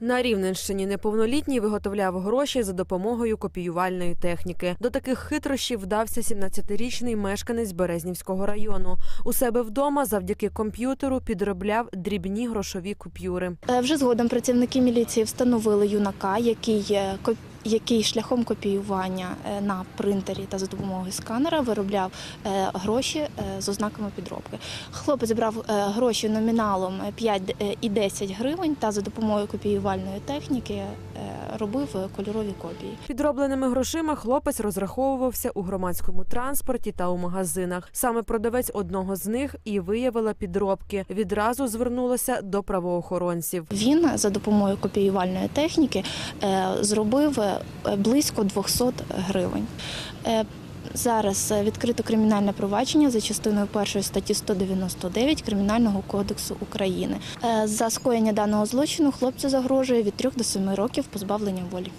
На Рівненщині неповнолітній виготовляв гроші за допомогою копіювальної техніки. До таких хитрощів вдався 17-річний мешканець Березнівського району. У себе вдома завдяки комп'ютеру підробляв дрібні грошові купюри. Е, Вже згодом працівники міліції встановили юнака, який, е, який шляхом копіювання е, на принтері та за допомогою сканера виробляв е, гроші е, з ознаками підробки. Хлопець брав гроші номіналом 5 і 10 гривень та за допомогою копіювальної техніки робив кольорові копії. Підробленими грошима хлопець розраховувався у громадському транспорті та у магазинах. Саме продавець одного з них і виявила підробки. Відразу звернулася до правоохоронців. Він за допомогою копіювальної техніки зробив е, близько 200 гривень. Е, Зараз е, відкрито кримінальне провадження за частиною першої статті 199 Кримінального кодексу України. За скоєння даного злочину хлопцю загрожує від 3 до 7 років позбавлення волі.